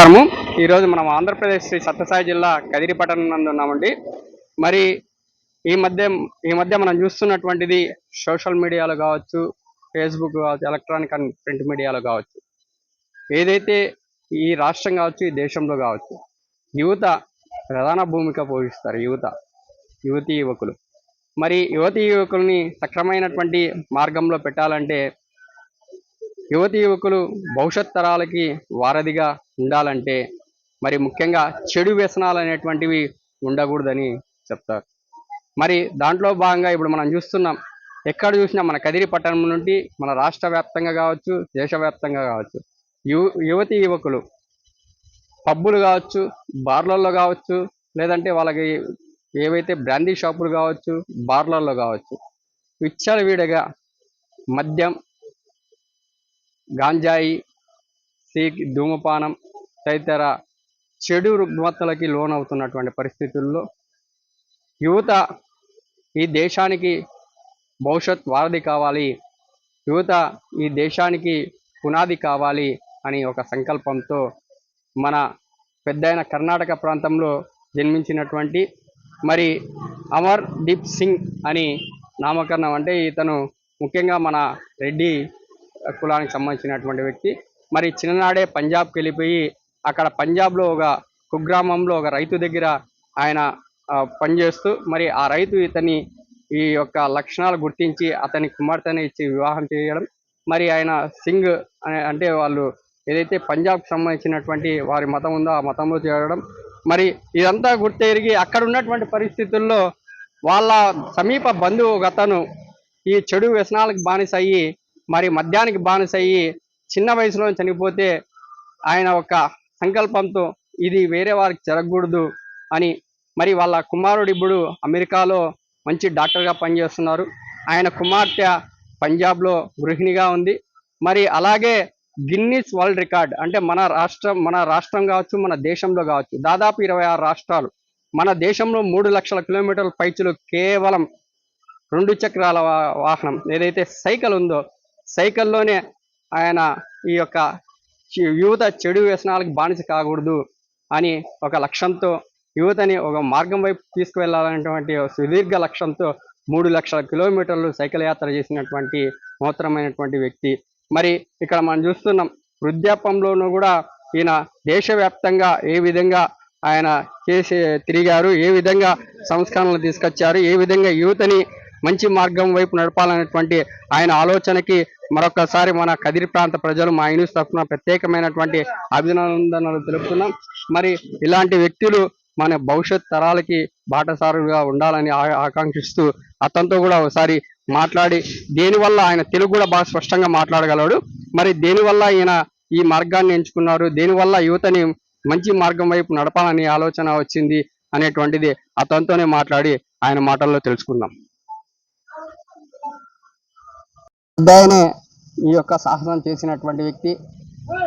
నమస్కారము. ఈరోజు మనం ఆంధ్రప్రదేశ్ శ్రీ సత్యసాయి జిల్లా కదిరిపట్టణం నందు ఉన్నామండి. మరి ఈ మధ్య ఈ మధ్య మనం చూస్తున్నటువంటిది సోషల్ మీడియాలో కావచ్చు ఫేస్బుక్ కావచ్చు ఎలక్ట్రానిక్ అండ్ ప్రింట్ మీడియాలో కావచ్చు. ఏదైతే ఈ రాష్ట్రం కావచ్చు ఈ దేశంలో కావచ్చు యువత ప్రధాన భూమిక పోషిస్తారు యువత యువతీ యువకులు. మరి యువతీ యువకుల్ని సక్రమైనటువంటి మార్గంలో పెట్టాలంటే యువతి యువకులు భవిష్యత్ తరాలకి వారధిగా ఉండాలంటే మరి ముఖ్యంగా చెడు వ్యసనాలు అనేటువంటివి ఉండకూడదని చెప్తారు. మరి దాంట్లో భాగంగా ఇప్పుడు మనం చూస్తున్నాం ఎక్కడ చూసినా మన కదిరి పట్టణం నుండి మన రాష్ట్ర వ్యాప్తంగా కావచ్చు దేశవ్యాప్తంగా కావచ్చు యువ యువతి యువకులు పబ్బులు కావచ్చు బార్లల్లో కావచ్చు లేదంటే వాళ్ళకి ఏవైతే బ్రాందీ షాపులు కావచ్చు బార్లల్లో కావచ్చు విచ్చలవిడిగా మద్యం గాంజాయి సీక్ ధూమపానం తదితర చెడు రుగ్మతలకి లోనవుతున్నటువంటి పరిస్థితుల్లో యువత ఈ దేశానికి భవిష్యత్ వారధి కావాలి. యువత ఈ దేశానికి పునాది కావాలి అని ఒక సంకల్పంతో మన పెద్దయిన కర్ణాటక ప్రాంతంలో జన్మించినటువంటి మరి అమర్ దీప్ సింగ్ అని నామకరణం అంటే ఇతను ముఖ్యంగా మన రెడ్డి కులానికి సంబంధించినటువంటి వ్యక్తి. మరి చిన్ననాడే పంజాబ్కి వెళ్ళిపోయి అక్కడ పంజాబ్లో ఒక కుగ్రామంలో ఒక రైతు దగ్గర ఆయన పనిచేస్తూ మరి ఆ రైతు ఇతని ఈ యొక్క లక్షణాలు గుర్తించి అతని కుమార్తెని ఇచ్చి వివాహం చేయడం. మరి ఆయన సింగ్ అనే- అంటే వాళ్ళు ఏదైతే పంజాబ్కి సంబంధించినటువంటి వారి మతం ఉందో ఆ మతంలో చేరడం. మరి ఇదంతా గుర్తెరిగి అక్కడ ఉన్నటువంటి పరిస్థితుల్లో వాళ్ళ సమీప బంధువు గతను ఈ చెడు వ్యసనాలకు బానిస అయ్యి మరి మద్యానికి బానిస అయ్యి చిన్న వయసులో చనిపోతే ఆయన ఒక సంకల్పంతో ఇది వేరే వారికి జరగకూడదు అని మరి వాళ్ళ కుమారుడు ఇప్పుడు అమెరికాలో మంచి డాక్టర్గా పనిచేస్తున్నారు. ఆయన కుమార్తె పంజాబ్లో గృహిణిగా ఉంది. మరి అలాగే గిన్నీస్ వరల్డ్ రికార్డ్ అంటే మన రాష్ట్రం మన రాష్ట్రం కావచ్చు మన దేశంలో కావచ్చు దాదాపు ఇరవై ఆరు రాష్ట్రాలు. మన దేశంలో మూడు లక్షల కిలోమీటర్ల పైచులు కేవలం రెండు చక్రాల వాహనం ఏదైతే సైకిల్ ఉందో సైకిల్లోనే ఆయన ఈ యొక్క యువత చెడు వ్యసనాలకు బానిస కాకూడదు అని ఒక లక్ష్యంతో యువతని ఒక మార్గం వైపు తీసుకువెళ్ళాలనేటువంటి ఒక సుదీర్ఘ లక్ష్యంతో మూడు లక్షల కిలోమీటర్లు సైకిల్ యాత్ర చేసినటువంటి మహత్తరమైనటువంటి వ్యక్తి. మరి ఇక్కడ మనం చూస్తున్నాం వృద్ధాపంలోనూ కూడా ఈయన దేశవ్యాప్తంగా ఏ విధంగా ఆయన చేసి తిరిగారు ఏ విధంగా సంస్కరణలు తీసుకొచ్చారు ఏ విధంగా యువతని మంచి మార్గం వైపు నడపాలనేటువంటి ఆయన ఆలోచనకి మరొకసారి మన కదిరి ప్రాంత ప్రజలు మా న్యూస్ తరఫున ప్రత్యేకమైనటువంటి అభినందనలు తెలుపుతున్నాం. మరి ఇలాంటి వ్యక్తులు మన భవిష్యత్ తరాలకి బాటసారుగా ఉండాలని ఆకాంక్షిస్తూ అతనితో కూడా ఒకసారి మాట్లాడి దేనివల్ల ఆయన తెలుగు కూడా బాగా స్పష్టంగా మాట్లాడగలడు. మరి దేనివల్ల ఈయన ఈ మార్గాన్ని ఎంచుకున్నారు? దేనివల్ల యువతని మంచి మార్గం వైపు నడపాలని ఆలోచన వచ్చింది అనేటువంటిది అతనితోనే మాట్లాడి ఆయన మాటల్లో తెలుసుకుందాం. పెద్దాయనే ఈ యొక్క సాహసం చేసినటువంటి వ్యక్తి.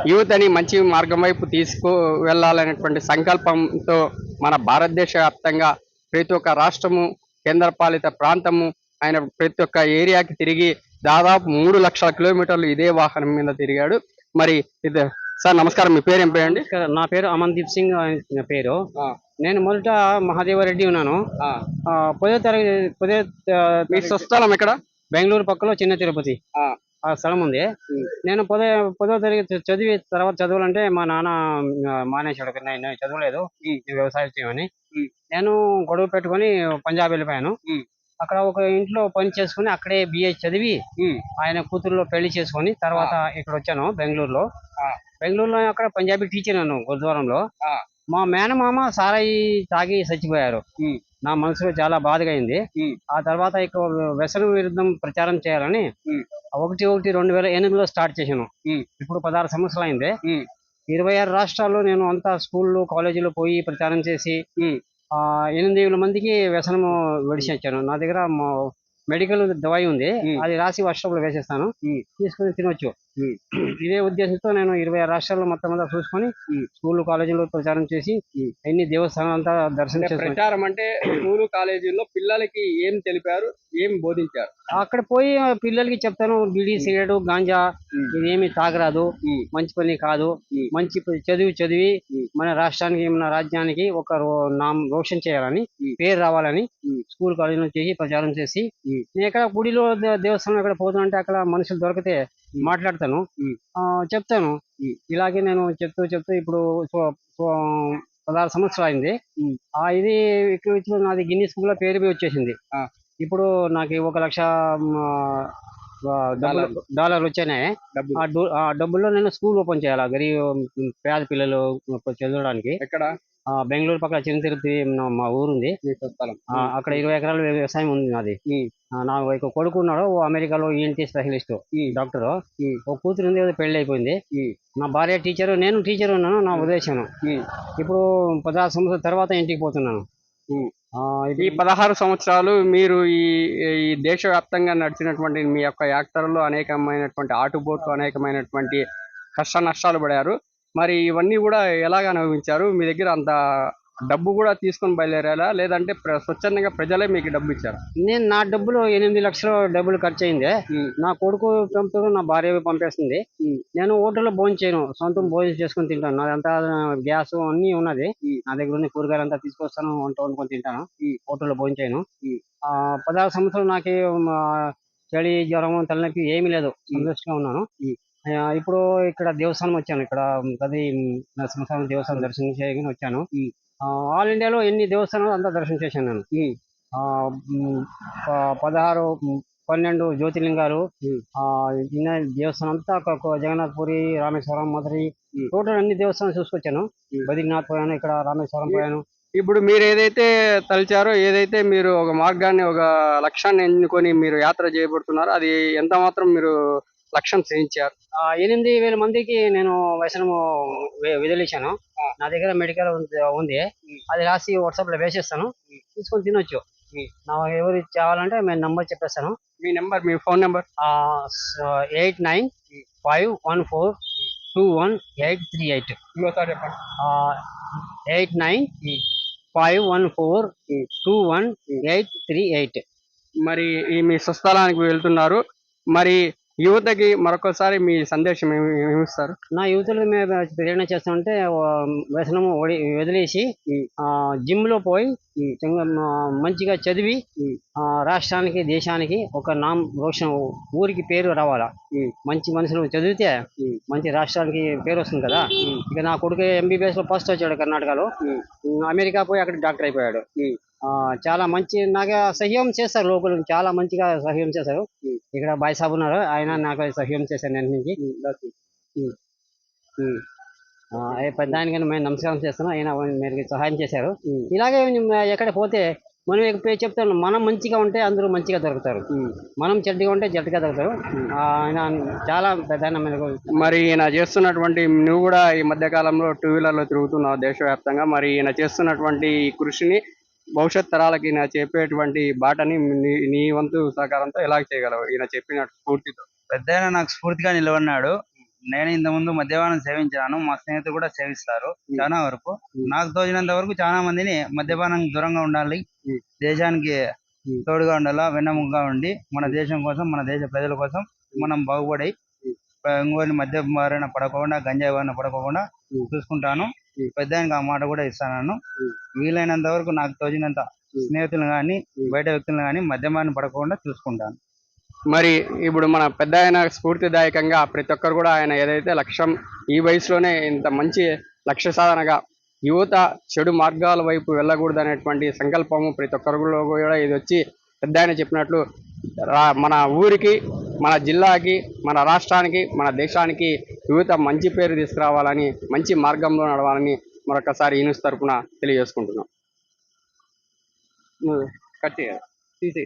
యువతని మంచి మార్గం వైపు తీసుకు వెళ్ళాలనేటువంటి సంకల్పంతో మన భారతదేశ వ్యాప్తంగా ప్రతి ఒక్క రాష్ట్రము కేంద్రపాలిత ప్రాంతము ఆయన ప్రతి ఒక్క ఏరియాకి తిరిగి దాదాపు మూడు లక్షల కిలోమీటర్లు ఇదే వాహనం మీద తిరిగాడు. మరి ఇది సార్ నమస్కారం మీ పేరు ఏం పేరండి ఇక్కడ నా పేరు అమన్దీప్ సింగ్ అని నా పేరు. నేను మొదట మహాదేవరెడ్డి ఉన్నాను. ఆ, పదో తరగతి పదో మీ స్వస్థలం ఎక్కడ? బెంగళూరు పక్కలో చిన్న తిరుపతి ఆ. స్థలం ఉంది. నేను పదో పదో తరగతి చదివి తర్వాత చదవాలంటే మా నాన్న మానేశాడు నేను చదవలేదు వ్యవసాయం చేయమని. నేను గొడవ పెట్టుకొని పంజాబ్ వెళ్ళిపోయాను. అక్కడ ఒక ఇంట్లో పని చేసుకుని అక్కడే బిఏ చదివి. ఆయన కూతురులో పెళ్ళి చేసుకొని తర్వాత ఇక్కడ వచ్చాను బెంగళూరులో. బెంగళూరులో అక్కడ పంజాబీ టీచర్ నన్ను గురుద్వారంలో. మా మేనమామ సారాయి తాగి చచ్చిపోయారు. నా మనసులో చాలా బాధగా అయింది. ఆ తర్వాత ఇక వ్యసన విరుద్ధం ప్రచారం చేయాలని. ఒకటి ఒకటి రెండు వేల ఎనిమిదిలో స్టార్ట్ చేశాను. ఇప్పుడు పదహారు సంవత్సరాలు అయింది. ఇరవై ఆరు రాష్ట్రాల్లో నేను అంతా స్కూళ్ళు కాలేజీలో పోయి ప్రచారం చేసి ఎనిమిది వేల మందికి వ్యసనము విడిచించాను నా దగ్గర మెడికల్ దవాయి ఉంది. అది రాసి వర్షంలో వేసేస్తాను. తీసుకుని తినొచ్చు. ఇదే ఉద్దేశంతో నేను ఇరవై ఆరు రాష్ట్రాల్లో మొత్తం అంతా చూసుకొని. స్కూల్ కాలేజీలో ప్రచారం చేసి. ఎన్ని దేవస్థానాలు అంతా దర్శనం అంటే ప్రచారం అంటే స్కూలు కాలేజీల్లో పిల్లలకి ఏం తెలిపారు ఏం బోధించారు అక్కడ పోయి పిల్లలకి చెప్తాను బీడీ సిగరెట్ గాంజా. ఇదేమి తాగరాదు. మంచి పని కాదు. మంచి చదివి చదివి. మన రాష్ట్రానికి మన రాజ్యానికి ఒక నామ్ రోషన్ చేయాలని. పేరు రావాలని. స్కూల్ కాలేజీలో చేసి ప్రచారం చేసి. నేను ఎక్కడ గుడిలో దేవస్థానం ఎక్కడ పోతుంటే అక్కడ మనుషులు దొరికితే మాట్లాడతాను. చెప్తాను. ఇలాగే నేను చెప్తూ చెప్తూ ఇప్పుడు పదహారు సంవత్సరాలు అయింది. ఆ ఇది ఇక్కడ నాది గిన్నీస్ బుక్లో పేరు పోయి వచ్చేసింది. ఇప్పుడు నాకు ఒక లక్ష వచ్చినాయి డబ్బు ఆ డబ్బుల్లో నేను స్కూల్ ఓపెన్ చేయాలి. గరీబ్ పేద పిల్లలు చదవడానికి. బెంగళూరు పక్కన చిన్న తిరుపతి మా ఊరుంది. అక్కడ ఇరవై ఎకరాల వ్యవసాయం ఉంది నాది. నా ఒక కొడుకు ఉన్నాడు ఓ అమెరికాలో ఈఎన్టీ స్పెషలిస్ట్ డాక్టర్. ఒక కూతురు ఉంది ఏదో పెళ్ళి అయిపోయింది. నా భార్య టీచర్ నేను టీచర్ ఉన్నాను నా ఉద్దేశం. ఇప్పుడు పదహారు సంవత్సరాల తర్వాత ఇంటికి పోతున్నాను. ఈ. పదహారు సంవత్సరాలు మీరు ఈ ఈ దేశవ్యాప్తంగా నడిచినటువంటి మీ యొక్క యాత్రలో అనేకమైనటువంటి ఆటుపోట్లు అనేకమైనటువంటి కష్ట నష్టాలు పడారు. మరి ఇవన్నీ కూడా ఎలాగ అనుభవించారు? మీ దగ్గర అంత డబ్బు కూడా తీసుకొని బయలుదేరారా? లేదంటే స్వచ్ఛందంగా ప్రజలే మీకు డబ్బు ఇచ్చారు? నేను నా డబ్బులు ఎనిమిది లక్షలు డబ్బులు ఖర్చు అయింది నా కొడుకు పంపుతాడు నా భార్య పంపేస్తుంది. నేను హోటల్లో భోజనం చేయను. సొంతం భోజనం చేసుకొని తింటాను. నాదంతా గ్యాస్ అన్ని ఉన్నది. నా దగ్గర ఉన్న కూరగాయలు అంతా తీసుకొస్తాను వంట వండుకొని తింటాను. హోటల్లో భోజనం చేయను. పదహారు సంవత్సరాలు నాకు చలి జ్వరం తలనొప్పి ఏమీ లేదు. సంతోషంగా ఉన్నాను. ఇప్పుడు ఇక్కడ దేవస్థానం వచ్చాను. ఇక్కడ గది నరసింహస్వామి దేవస్థానం దర్శనం చేయగానే వచ్చాను. ఆల్ ఇండియాలో ఎన్ని దేవస్థానాలు అంతా దర్శనం చేశాను నేను. పదహారు పన్నెండు జ్యోతిర్లింగాలు. దేవస్థానం అంతా ఒక- ఒక జగన్నాథ్ పురి రామేశ్వరం మధురి. టోటల్ అన్ని దేవస్థానాలు చూసుకొచ్చాను. బద్రీనాథ్ పోయాను ఇక్కడ రామేశ్వరం పోయాను. ఇప్పుడు మీరు ఏదైతే తలిచారో ఏదైతే మీరు ఒక మార్గాన్ని ఒక లక్ష్యాన్ని ఎన్నుకొని మీరు యాత్ర చేయబడుతున్నారో అది ఎంత మాత్రం మీరు లక్ష్యం చేయించారు ఆ, ఎనిమిది వేల మందికి నేను వ్యసనము వె- వదిలేశాను నా దగ్గర మెడికల్ ఉంది. అది రాసి వాట్సాప్లో వేసేస్తాను తీసుకొని తినొచ్చు. నా ఎవరు కావాలంటే నేను నంబర్ చెప్పేస్తాను. మీ నెంబర్ మీ phone number? Eight nine five one four two one eight three eight. చెప్పండి. Eight nine five one four two one eight three eight. మరి మీ స్వస్థలానికి వెళ్తున్నారు. మరి యువతకి మరొకసారి మీ సందేశం ఏమి ఏమి ఇస్తారు? నా యువతులకు మేము ప్రేరణ చేస్తామంటే వ్యసనము వడి వదిలేసి జిమ్లో పోయి మంచిగా చదివి ఆ, రాష్ట్రానికి దేశానికి ఒక నామ్ రోషన్ ఊరికి పేరు రావాలా? మంచి మనుషులు చదివితే మంచి రాష్ట్రానికి పేరు వస్తుంది కదా? ఇక నా కొడుకు ఎంబీబీఎస్లో ఫస్ట్ వచ్చాడు కర్ణాటకలో. అమెరికా పోయి అక్కడ డాక్టర్ అయిపోయాడు. చాలా మంచి నాకు సహ్యం చేస్తారు లోకల్. చాలా మంచిగా సహ్యం చేస్తారు ఇక్కడ బాయ్ సాబ్ ఉన్నారు. ఆయన నాకు సహ్యం చేశారు నేను నుంచి. ఆయనకైనా మేము నమస్కారం చేస్తున్నాం. ఆయన మీరు సహాయం చేశారు. ఇలాగే ఎక్కడ పోతే మనం ఎక్కడ చెప్తాను మనం మంచిగా ఉంటే అందరూ మంచిగా దొరుకుతారు. మనం చెడ్డగా ఉంటే చెడ్డగా దొరుకుతారు. ఆయన చాలా మనకు మరి ఈయన చేస్తున్నటువంటి నువ్వు కూడా ఈ మధ్య కాలంలో టూ వీలర్లో తిరుగుతున్నావు దేశవ్యాప్తంగా. మరి ఈయన చేస్తున్నటువంటి ఈ కృషిని భవిష్యత్ తరాలకి ఈయన చెప్పేటువంటి బాటని నీ- వంతు సహకారంతో ఎలా చేయగలవు? ఈయన చెప్పిన స్ఫూర్తితో. పెద్ద నాకు స్ఫూర్తిగా నిలబడినాడు. నేను ఇంత ముందు మద్యపానం సేవించాను. మా స్నేహితులు కూడా సేవిస్తారు చాలా వరకు. నాకు తోచినంత వరకు చాలా మందిని మద్యపానం దూరంగా ఉండాలి. దేశానికి తోడుగా ఉండాలా వెన్నముగ్గా ఉండి మన దేశం కోసం మన దేశ ప్రజల కోసం మనం బాగుపడి ఇంకోని మద్య బారిన పడకుండా గంజాయి బారిన పడకుండా చూసుకుంటాను. పెద్ద ఆ మాట కూడా ఇస్తాను వీలైనంత వరకు నాకు తోచినంత స్నేహితులు కానీ బయట వ్యక్తులను కానీ మద్యపానం పడకుండా చూసుకుంటాను. మరి ఇప్పుడు మన పెద్ద ఆయన స్ఫూర్తిదాయకంగా ప్రతి ఒక్కరు కూడా ఆయన ఏదైతే లక్ష్యం ఈ వయసులోనే ఇంత మంచి లక్ష్య సాధనగా యువత చెడు మార్గాల వైపు వెళ్ళకూడదు అనేటువంటి సంకల్పము ప్రతి ఒక్కరిలో కూడా ఇది వచ్చి పెద్ద ఆయన చెప్పినట్లు రా మన ఊరికి మన జిల్లాకి మన రాష్ట్రానికి మన దేశానికి యువత మంచి పేరు తీసుకురావాలని మంచి మార్గంలో నడవాలని మరొకసారి యూనిస్ తరపున తెలియజేసుకుంటున్నాం. నువ్వు కట్ చేయాలి. తీసి.